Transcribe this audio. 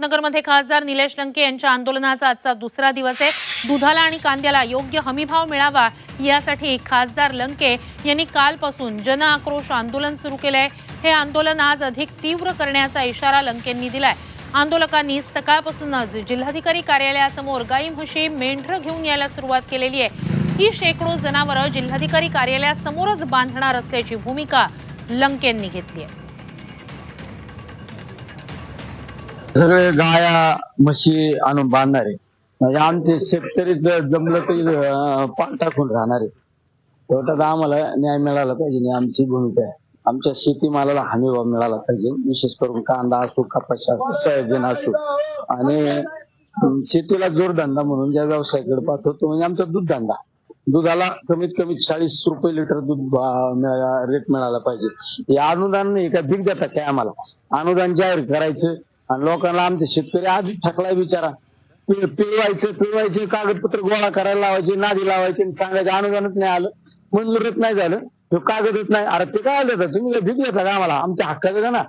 अहमदनगरमध्ये खासदार निलेश लंके यांच्या आंदोलनाचा आजचा दुसरा दिवस आहे. दुधाला आणि कांद्याला योग्य हमीभाव मिळावा यासाठी खासदार लंके यांनी कालपासून जन आक्रोश आंदोलन सुरू केलंय. हे आंदोलन आज अधिक तीव्र करण्याचा इशारा लंकेंनी दिलाय. आंदोलकांनी सकाळपासूनच जिल्हाधिकारी कार्यालयासमोर गाई म्हशी मेंढरं घेऊन यायला सुरुवात केलेली आहे. ही शेकडो जनावरं जिल्हाधिकारी कार्यालयासमोरच बांधणार असल्याची भूमिका लंकेंनी घेतली आहे. सगळे गाया म्हशी आणून बांधणार आहे. म्हणजे आमचे शेतकरी जर जमलं तरी पान टाकून राहणार आहे. आम्हाला न्याय मिळाला पाहिजे आणि आमची भूमिका आहे. आमच्या शेतीमालाला हमी भाव मिळाला पाहिजे. विशेष करून कांदा असो कपाशी असो सोयाबीन असो. आणि शेतीला जोडधंदा म्हणून ज्या व्यवसायाकडे पाहतो तो म्हणजे आमचा दूध धंदा दुधाला कमीत कमी चाळीस रुपये लिटर दूध रेट मिळाला पाहिजे. हे अनुदान नाही का बिग देतात काय आम्हाला. अनुदान जाहीर करायचं आणि लोकांना आमचे शेतकरी आधीच थकलाय बिचारा. पिळवायचं पिळवायचे कागदपत्र गोळा करायला लावायचे नादी लावायचे आणि सांगायचे अनुदानच नाही आलं. मंजूरच नाही झालं. तो कागदच नाही. अरे ते काय आलं तुम्ही काय भीक देता का आम्हाला? आमच्या हक्काचं का ना?